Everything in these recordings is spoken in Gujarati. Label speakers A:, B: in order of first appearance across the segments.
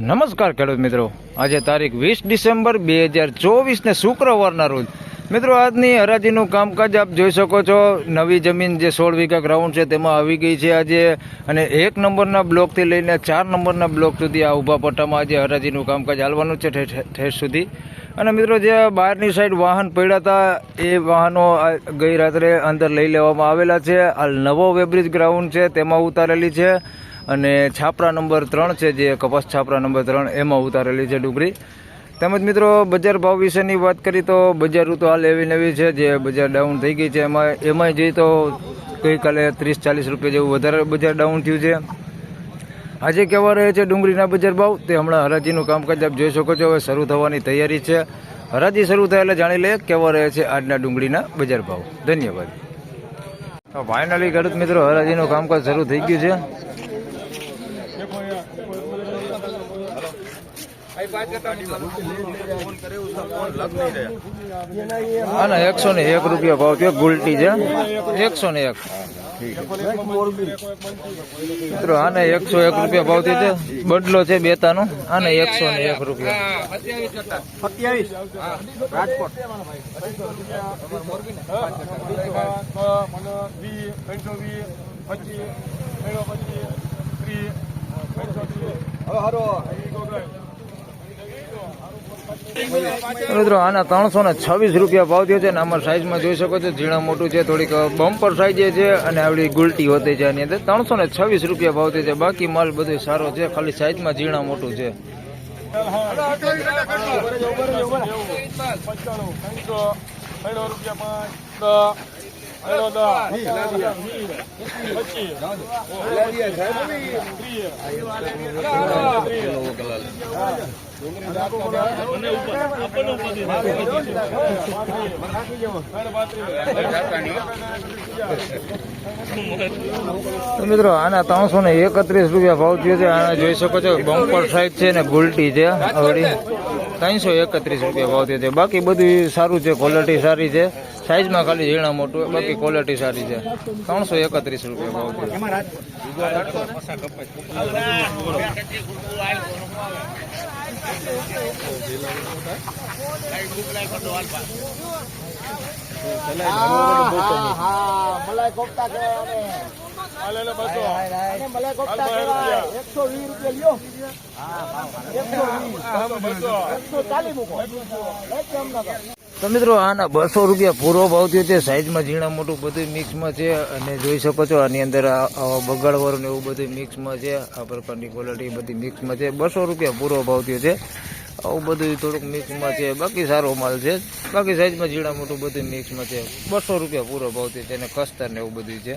A: નમસ્કાર ખેડૂત મિત્રો. આજે તારીખ વીસ ડિસેમ્બર બે હજાર ચોવીસને શુક્રવારના રોજ. મિત્રો, આજની હરાજીનું કામકાજ આપ જોઈ શકો છો. નવી જમીન જે સોળ વીઘા ગ્રાઉન્ડ છે તેમાં આવી ગઈ છે આજે. અને એક નંબરના બ્લોકથી લઈને ચાર નંબરના બ્લોક સુધી આ ઊભા પટ્ટામાં આજે હરાજીનું કામકાજ હાલવાનું છે ઠેઠ સુધી. અને મિત્રો, જે બહારની સાઈડ વાહન પડ્યા હતા, એ વાહનો આ ગઈ રાત્રે અંદર લઈ લેવામાં આવેલા છે. હાલ નવો વેબ્રિજ ગ્રાઉન્ડ છે, તેમાં ઉતારેલી છે. અને છાપરા નંબર ત્રણ છે જે કપાસ છાપરા નંબર ત્રણ એમાં ઉતારેલી છે ડુંગળી. તેમજ મિત્રો, બજાર ભાવ વિશેની વાત કરી તો બજાર તો હાલ એવી નવી છે જે બજાર ડાઉન થઈ ગઈ છે. એમાં, એમાંય જોઈએ તો ગઈકાલે ત્રીસ ચાલીસ રૂપિયા જેવું વધારે બજાર ડાઉન થયું છે. આજે કેવા રહે છે ડુંગળીના બજાર ભાવ. તે હમણાં હરાજીનું કામકાજ આપ જોઈ શકો છો. હવે શરૂ થવાની તૈયારી છે. હરાજી શરૂ થાય એટલે જાણી લઈએ કેવા રહે છે આજના ડુંગળીના બજાર ભાવ. ધન્યવાદ. ફાઇનલી ખેડૂત મિત્રો, હરાજીનું કામકાજ શરૂ થઈ ગયું છે. આના એકસો ને એક રૂપિયા ભાવ થયો ગુલટી છે. એકસો ને એક. મિત્રો આને એકસો એક રૂપિયા ભાવ થયો છે. બદલો છે બેતાનો. આને એકસો ને એક રૂપિયા.
B: સત્યાવીસ. રાજકોટ.
A: મિત્રો આના ત્રણસો ને છવ્વીસ રૂપિયા ભાવ થયો છે અને આમાં સાઈઝમાં જોઈ શકો છો ઝીણા મોટું છે થોડીક બમ્પર સાઇઝે છે અને આવડી ગુલટી હોતી છે આની અંદર ત્રણસો ને છવ્વીસ રૂપિયા ભાવ થયો છે બાકી માલ બધું સારો છે ખાલી સાઈઝમાં ઝીણા મોટું છે તો મિત્રો, આના ત્રણસો ને એકત્રીસ રૂપિયા ભાવ થયો છે. આને જોઈ શકો છો બમ્પર સાઈડ છે ને ગુલટી છે ત્રણસો એકત્રીસ રૂપિયા ભાવ થયો છે. બાકી બધું સારું છે ક્વોલિટી સારી છે. સાઈઝમાં ખાલી ઝીણા મોટું બાકી ક્વોલિટી સારી છે. ત્રણસો એકત્રીસ રૂપિયા ભાવ.
B: એકસો ચાલીસ મૂકો.
A: તો મિત્રો, આના બસો રૂપિયા પૂરો ભાવ છે. સાઈઝમાં ઝીણા મોટું બધું મિક્સમાં છે અને જોઈ શકો છો, આની અંદર બગાડવાળું ને એવું બધું મિક્સમાં છે. આ પ્રકારની ક્વોલિટી બધી મિક્સમાં છે. બસો રૂપિયા પૂરો ભાવ થયો છે. આવું બધું થોડુંક મિક્સમાં છે. બાકી સારો માલ છે. બાકી સાઈઝમાં ઝીણા મોટું બધું મિક્સમાં છે. બસો રૂપિયા પૂરો ભાવ છે અને કસ્તર ને એવું બધું છે.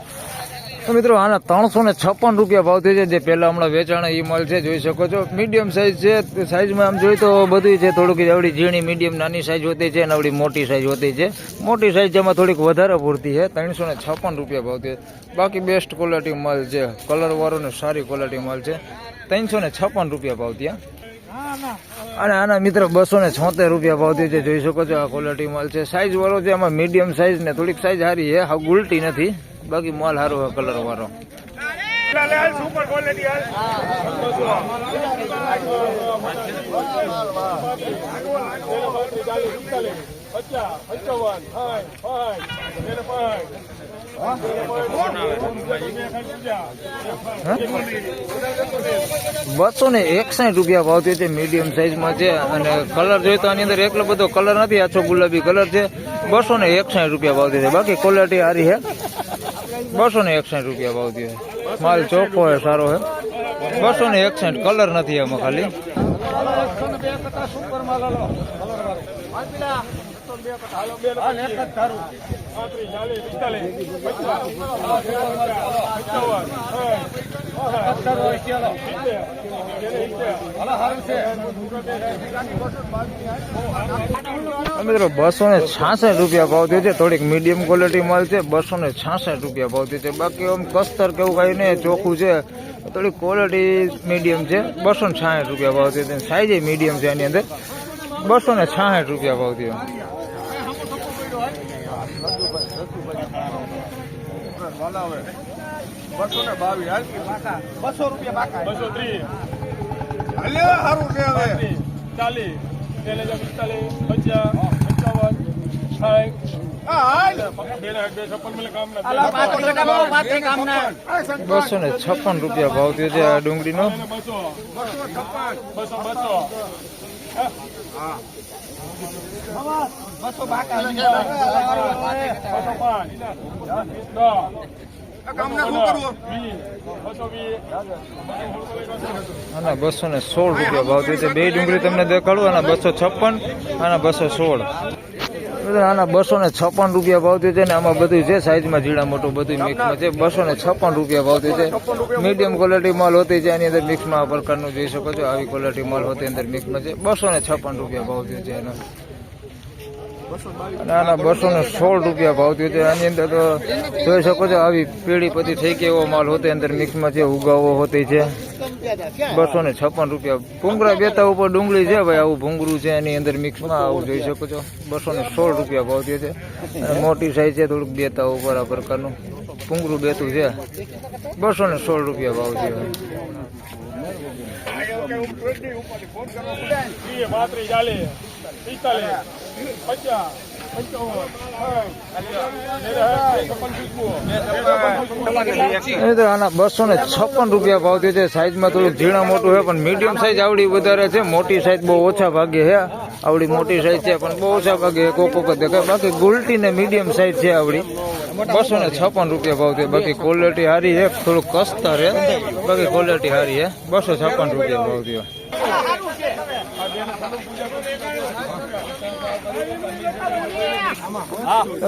A: મિત્રો, આના ત્રણસો ને છપ્પન રૂપિયા ભાવ થઈ છે. જે પહેલા હમણાં વેચાણ એ છે, જોઈ શકો છો. મીડિયમ સાઇઝ છે સાઈઝમાં આમ જોઈ તો બધી છે, થોડુંક આવડી ઝીણી મીડિયમ નાની સાઇઝ હોતી છે અને આવડી મોટી સાઈઝ હોતી છે. મોટી સાઇઝ જેમાં થોડીક વધારે પૂરતી છે, ત્રણસો ને છપ્પન રૂપિયા ભાવ થયો બાકી બેસ્ટ ક્વોલિટી માલ છે. કલરવાળો ને સારી ક્વોલિટી માલ છે. ત્રણસો ને છપ્પન રૂપિયા ભાવ ત્યાં. અને આના મિત્ર બસો ને છોતેર રૂપિયા ભાવ છે. જોઈ શકો છો આ ક્વોલિટી માલ છે. સાઈઝ વાળો છે, આમાં મીડિયમ સાઈઝ ને થોડીક સાઈઝ સારી છે. હા ગુલટી નથી. બાકી માલ સારો હોય કલર વાળો. બસો ને એકસાઠ રૂપિયા ભાવ છે મીડિયમ સાઈઝમાં છે અને કલર જોઈએ તો આની અંદર એટલો બધો કલર નથી, આછો ગુલાબી કલર છે. બસો ને એકસાઠ રૂપિયા ભાવ છે બાકી ક્વોલિટી સારી છે. બસો ને એકસાઠ રૂપિયા ભાવ થયો. છે માલ ચોખ્ખો છે, સારો છે. બસો ને એકસાઠ કલર નથી એમાં ખાલી. મિત્રો બસો ને છાસઠ રૂપિયા ભાવ થયો છે. થોડીક મીડિયમ ક્વોલિટી માલ છે. બસો ને છાસઠ રૂપિયા ભાવ થયો છે. બાકી આમ કસ્તર કેવું કાંઈ નહીં, ચોખ્ખું છે. થોડીક ક્વોલિટી મીડિયમ છે. બસો ને છાસઠ રૂપિયા ભાવ થયો છે. સાઈઝ મીડિયમ છે એની અંદર. બસો ને છાસઠ રૂપિયા ભાવ થયો
B: બસો ને બસો રૂપિયા બસો ત્રીસ સારું છે હવે
C: ચાલીસ પિસ્તાલીસ પચાસ પંચાવન ના.
A: બસો ને છપ્પન રૂપિયા ભાવ થયો છે આ ડુંગળીનો
C: બસો
B: બસો.
C: બસો બસો
B: બસો
A: ને સોળ રૂપિયા ભાવ છે. બે ડુંગળી તમને દેખાડું અને બસો છપ્પન અને બસો સોળ. બધા આના બસો ને છપ્પન રૂપિયા ભાવ થયો છે ને આમાં બધું છે સાઈઝમાં જીડા મોટું બધું મિક્સમાં છે બસો ને છપ્પન રૂપિયા ભાવ થયો છે મીડિયમ ક્વોલિટી માલ હોતી છે એની અંદર મિક્સમાં આ પ્રકારનું જોઈ શકો છો, આવી ક્વોલિટી માલ હોતી અંદર મિક્સમાં છે. બસો ને છપ્પન રૂપિયા ભાવ થયો છે એનો. અને આના બસો ને સોળ રૂપિયા ભાવ થયો છે આની અંદર તો જોઈ શકો છો, આવી પેઢી પછી થઈ ગઈ એવો માલ હોતે અંદર મિક્સમાં છે, ઉગાવો હોતી છે. બસો ને છપ્પન રૂપિયા. ભૂંગળા બેતા ઉપર ડુંગળી છે ભાઈ, આવું ભૂંગળું છે, એની અંદર મિક્સમાં આવું જોઈ શકો છો. બસો ને સોળ રૂપિયા ભાવ છે. અને મોટી સાઈઝ છે, થોડુંક બેતા ઉપર આ પ્રકારનું. ભૂંગળું બેતું છે. બસો ને સોળ રૂપિયા ભાવ થયો.
C: પિસ્તાલીસ.
A: આના બસો ને છપ્પન રૂપિયા ભાવ થયો છે. સાઈઝમાં થોડુંક ઝીણા મોટું છે, પણ મીડિયમ સાઈઝ આવડી વધારે છે. મોટી સાઈઝ બહુ ઓછા ભાગે છે. આવડી મોટી સાઈઝ છે, પણ બહુ ઓછા ભાગે કોક કોક દેખાય બાકી ગુલટી ને મીડિયમ સાઈઝ છે આવડી. બસો ને છપ્પન રૂપિયા ભાવ થયો. બાકી ક્વોલિટી સારી છે. થોડુંક કસ્તર છે. બાકી ક્વોલિટી સારી છે. બસો છપ્પન રૂપિયા ભાવ થયો.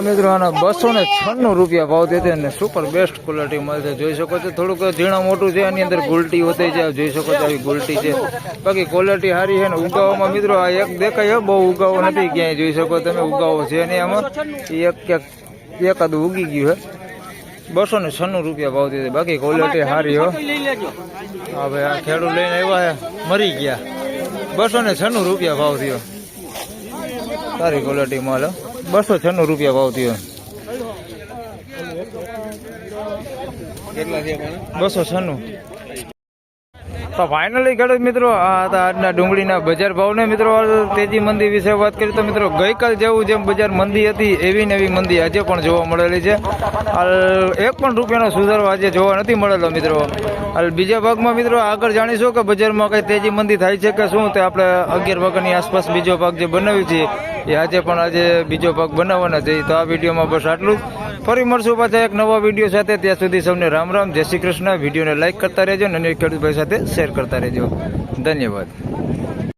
A: મિત્રો આના બસો ને છન્નું રૂપિયા ભાવ દે અને સુપર બેસ્ટ ક્વોલિટી મળશે જોઈ શકો છો થોડુંક ઝીણા મોટું છે, આની અંદર ગુલટી હોતી છે. જોઈ શકો છો આવી ગુલટી છે. બાકી ક્વોલિટી સારી છે ને ઉગાવવામાં મિત્રો આ એક દેખાય બહુ ઉગાવો નથી ક્યાંય. જોઈ શકો તમે ઉગાવો છે નહીં આમાં. એક ક્યાંક એકાદ ઉગી ગયું છે. બસો ને છન્નું રૂપિયા ભાવ દીધી બાકી ક્વોલિટી સારી હો હા ભાઈ, આ ખેડૂત લઈને આવ્યા મરી ગયા. બસો ને છન્નું રૂપિયા ભાવ થયો. સારી ક્વોલિટી માલ બસો છન્નું રૂપિયા ભાવ થયો. બસો છન્નું. તો ફાઇનલી ખેડૂત મિત્રો, આ હતા આજના ડુંગળીના બજાર ભાવને મિત્રો તેજી મંદી વિશે વાત કરીએ તો મિત્રો, ગઈકાલ જેવું જેમ બજાર મંદી હતી, એવી ને એવી મંદી આજે પણ જોવા મળેલી છે. એક પણ રૂપિયાનો સુધારો આજે જોવા નથી મળેલો મિત્રો. બીજા ભાગમાં મિત્રો, આગળ જાણીશું કે બજારમાં કઈ તેજી મંદી થાય છે કે શું, તે આપણે અગિયાર વાગ્યાની આસપાસ બીજો ભાગ જે બનાવ્યું છે, એ આજે પણ આજે બીજો ભાગ બનાવવાના છે. તો આ વિડીયોમાં બસ આટલું જ. ફરી મળશું પાછા એક નવા વીડિયો સાથે. ત્યાં સુધી સૌને રામ રામ. જય શ્રી કૃષ્ણ. વિડીયોને લાઈક કરતા રહેજો અને ખેડૂતભાઈ ખેડૂત સાથે શેર કરતા રહેજો. ધન્યવાદ.